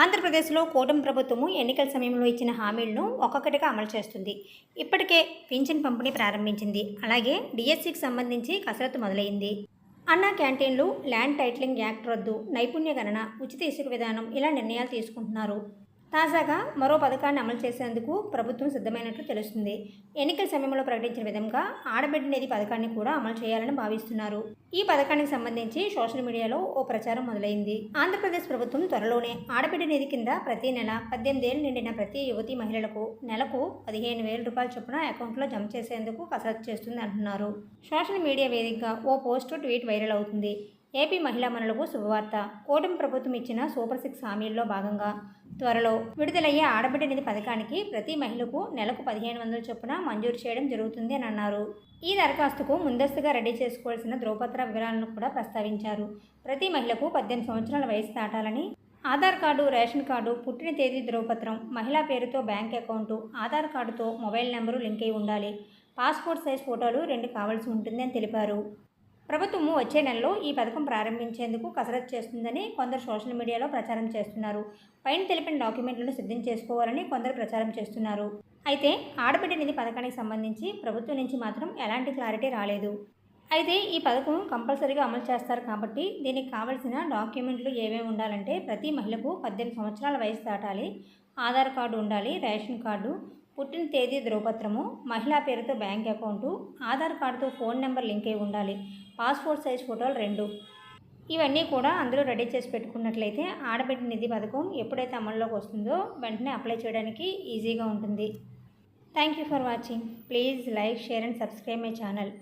ఆంధ్రప్రదేశ్లో కూటమి ప్రభుత్వము ఎన్నికల సమయంలో ఇచ్చిన హామీలను ఒక్కొక్కటిగా అమలు చేస్తుంది. ఇప్పటికే పింఛన్ పంపిణీ ప్రారంభించింది. అలాగే డిఎస్సికి సంబంధించి కసరత్తు మొదలైంది. అన్నా క్యాంటీన్లు ల్యాండ్ టైటిలింగ్ యాక్ట్ రద్దు నైపుణ్య గణన ఉచిత ఇసుక విధానం ఇలా నిర్ణయాలు తీసుకుంటున్నారు. తాజాగా మరో పథకాన్ని అమలు చేసేందుకు ప్రభుత్వం సిద్ధమైనట్లు తెలుస్తుంది. ఎన్నికల సమయంలో ప్రకటించిన విధంగా ఆడబిడ్డ నిధి పథకాన్ని కూడా అమలు చేయాలని భావిస్తున్నారు. ఈ పథకానికి సంబంధించి సోషల్ మీడియాలో ఓ ప్రచారం మొదలైంది. ఆంధ్రప్రదేశ్ ప్రభుత్వం త్వరలోనే ఆడబిడ్డ నిధి కింద ప్రతి నెల పద్దెనిమిది ఏళ్ళు నిండిన ప్రతి యువతి మహిళలకు నెలకు పదిహేను వేల రూపాయల చొప్పున అకౌంట్లో జమ చేసేందుకు కసరత్తు చేస్తుంది అంటున్నారు. సోషల్ మీడియా వేదికగా ఓ పోస్టు ట్వీట్ వైరల్ అవుతుంది. ఏపీ మహిళా మనులకు శుభవార్త. కూటమి ప్రభుత్వం ఇచ్చిన సూపర్ సిక్స్ హామీల్లో భాగంగా త్వరలో విడుదలయ్యే ఆడబిడ్డ నిధి పథకానికి ప్రతి మహిళకు నెలకు పదిహేను వందల చొప్పున మంజూరు చేయడం జరుగుతుంది అని అన్నారు. ఈ దరఖాస్తుకు ముందస్తుగా రెడీ చేసుకోవాల్సిన ధ్రువపత్ర వివరాలను కూడా ప్రస్తావించారు. ప్రతి మహిళకు పద్దెనిమిది సంవత్సరాల వయసు దాటాలని ఆధార్ కార్డు రేషన్ కార్డు పుట్టిన తేదీ ధ్రువపత్రం మహిళా పేరుతో బ్యాంక్ అకౌంటు ఆధార్ కార్డుతో మొబైల్ నెంబరు లింక్ అయి ఉండాలి. పాస్పోర్ట్ సైజ్ ఫోటోలు రెండు కావాల్సి ఉంటుందని తెలిపారు. ప్రభుత్వము వచ్చే నెలలో ఈ పథకం ప్రారంభించేందుకు కసరత్తు చేస్తుందని కొందరు సోషల్ మీడియాలో ప్రచారం చేస్తున్నారు. పైన తెలిపిన డాక్యుమెంట్లను సిద్ధం చేసుకోవాలని కొందరు ప్రచారం చేస్తున్నారు. అయితే ఆడబిడ్డ నిధి పథకానికి సంబంధించి ప్రభుత్వం నుంచి మాత్రం ఎలాంటి క్లారిటీ రాలేదు. అయితే ఈ పథకం కంపల్సరీగా అమలు చేస్తారు కాబట్టి దీనికి కావలసిన డాక్యుమెంట్లు ఏమేమి ఉండాలంటే ప్రతి మహిళకు పద్దెనిమిది సంవత్సరాల వయసు దాటాలి ఆధార్ కార్డు ఉండాలి రేషన్ కార్డు పుట్టిన తేదీ ధ్రువపత్రము మహిళా పేరుతో బ్యాంక్ అకౌంటు ఆధార్ కార్డుతో ఫోన్ నెంబర్ లింక్ అయి ఉండాలి. పాస్పోర్ట్ సైజ్ ఫోటోలు రెండు. ఇవన్నీ కూడా అందరూ రెడీ చేసి పెట్టుకున్నట్లయితే ఆడబిడ్డ నిధి పథకం ఎప్పుడైతే అమల్లోకి వస్తుందో వెంటనే అప్లై చేయడానికి ఈజీగా ఉంటుంది. Thank you for watching. Please like share and subscribe my channel.